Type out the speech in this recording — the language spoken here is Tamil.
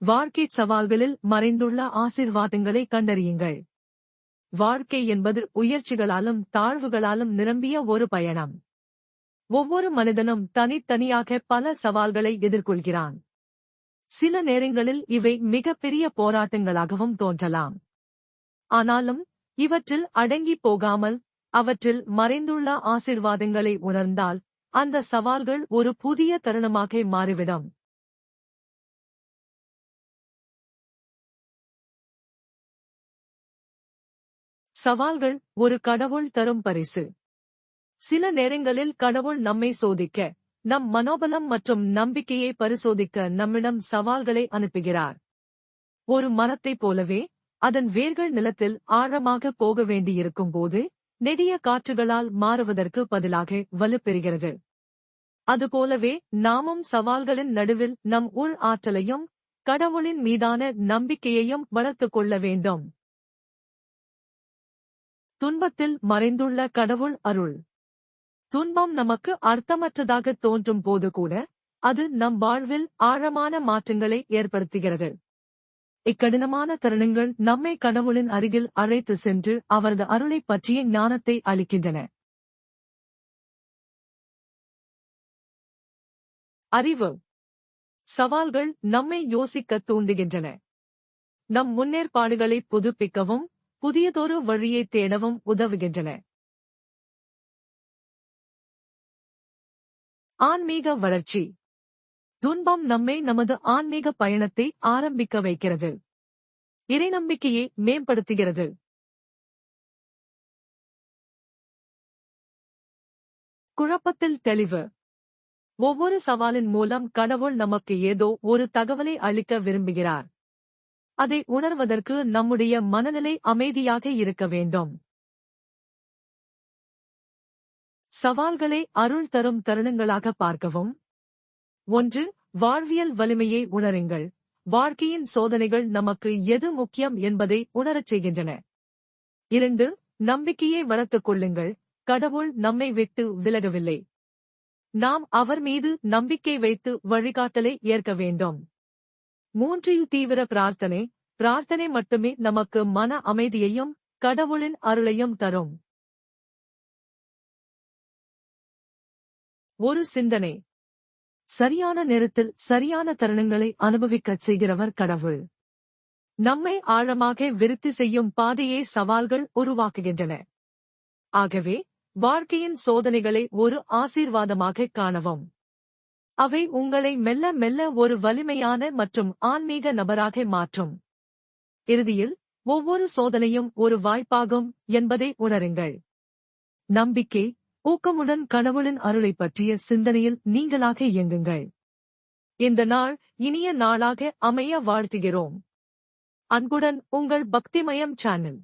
வாழ்க்கை சவால்களில் மறைந்துள்ள ஆசிர்வாதங்களை கண்டறியுங்கள். வாழ்க்கை என்பது உயர்ச்சிகளாலும் தாழ்வுகளாலும் நிரம்பிய ஒரு பயணம். ஒவ்வொரு மனிதனும் தனித்தனியாக பல சவால்களை எதிர்கொள்கிறான். சில நேரங்களில் இவை மிகப்பெரிய போராட்டங்களாகவும் தோன்றலாம். ஆனாலும் இவற்றில் அடங்கி போகாமல் அவற்றில் மறைந்துள்ள ஆசிர்வாதங்களை உணர்ந்தால் அந்த சவால்கள் ஒரு புதிய தருணமாக மாறிவிடும். சவால்கள் ஒரு கடவுள் தரும் பரிசு. சில நேரங்களில் கடவுள் நம்மை சோதிக்க நம் மனோபலம் மற்றும் நம்பிக்கையை பரிசோதிக்க நம்மிடம் சவால்களை அனுப்புகிறார். ஒரு மரத்தைப் போலவே அதன் வேர்கள் நிலத்தில் ஆழமாக போக வேண்டியிருக்கும் போது நெடிய காற்றுகளால் மாறுவதற்கு பதிலாக வலுப்பெறுகிறது அதுபோலவே நாமும் சவால்களின் நடுவில் நம் உள் ஆற்றலையும் கடவுளின் மீதான நம்பிக்கையையும் வளர்த்துக் கொள்ள வேண்டும். துன்பத்தில் மறைந்துள்ள கடவுள் அருள். துன்பம் நமக்கு அர்த்தமற்றதாக தோன்றும் போது கூட அது நம் வாழ்வில் ஆழமான மாற்றங்களை ஏற்படுத்துகிறது. இக்கடினமான தருணங்கள் நம்மை கடவுளின் அருகில் அழைத்து சென்று அவரது அருளைப் பற்றிய ஞானத்தை அளிக்கின்றன. அறிவு. சவால்கள் நம்மை யோசிக்க தூண்டுகின்றன. நம் முன்னேற்பாடுகளை புதுப்பிக்கவும் புதியதொரு வழியை தேடவும் உதவுகின்றன. ஆன்மீக வளர்ச்சி. துன்பம் நம்மை நமது ஆன்மீக பயணத்தை ஆரம்பிக்க வைக்கிறது. இறைநம்பிக்கையை மேம்படுத்துகிறது. குழப்பத்தில் தெளிவு. ஒவ்வொரு சவாலின் மூலம் கடவுள் நமக்கு ஏதோ ஒரு தகவலை அளிக்க விரும்புகிறார். அதை உணர்வதற்கு நம்முடைய மனநிலை அமைதியாக இருக்க வேண்டும். சவால்களை அருள் தரும் தருணங்களாக பார்க்கவும். ஒன்று வாழ்வியல் வலிமையை உணருங்கள். வாழ்க்கையின் சோதனைகள் நமக்கு எது முக்கியம் என்பதை உணரச் செய்கின்றன. இரண்டு நம்பிக்கையை வளர்த்துக் கொள்ளுங்கள். கடவுள் நம்மை விட்டு விலகவில்லை. நாம் அவர் மீது நம்பிக்கை வைத்து வழிகாட்டலை ஏற்க வேண்டும். மூன்றில் தீவிர பிரார்த்தனை பிரார்த்தனை மட்டுமே நமக்கு மன அமைதியையும் கடவுளின் அருளையும் தரும். ஒரு சிந்தனை. சரியான நேரத்தில் சரியான தருணங்களை அனுபவிக்கச் செய்கிறவர் கடவுள். நம்மை ஆழமாக விருத்தி செய்யும் பாதையை சவால்கள் உருவாக்குகின்றன. ஆகவே வாழ்க்கையின் சோதனைகளை ஒரு ஆசீர்வாதமாக காணவும். அவை உங்களை மெல்ல மெல்ல ஒரு வலிமையான மற்றும் ஆன்மீக நபராக மாற்றும். இறுதியில் ஒவ்வொரு சோதனையும் ஒரு வாய்ப்பாகும் என்பதை உணருங்கள். நம்பிக்கை ஊக்கமுடன் கனவுளின் அருளைப் பற்றிய சிந்தனையில் நீங்களாக இயங்குங்கள். இந்த நாள் இனிய நாளாக அமைய வாழ்த்துகிறோம். அன்புடன் உங்கள் பக்திமயம் சேனல்.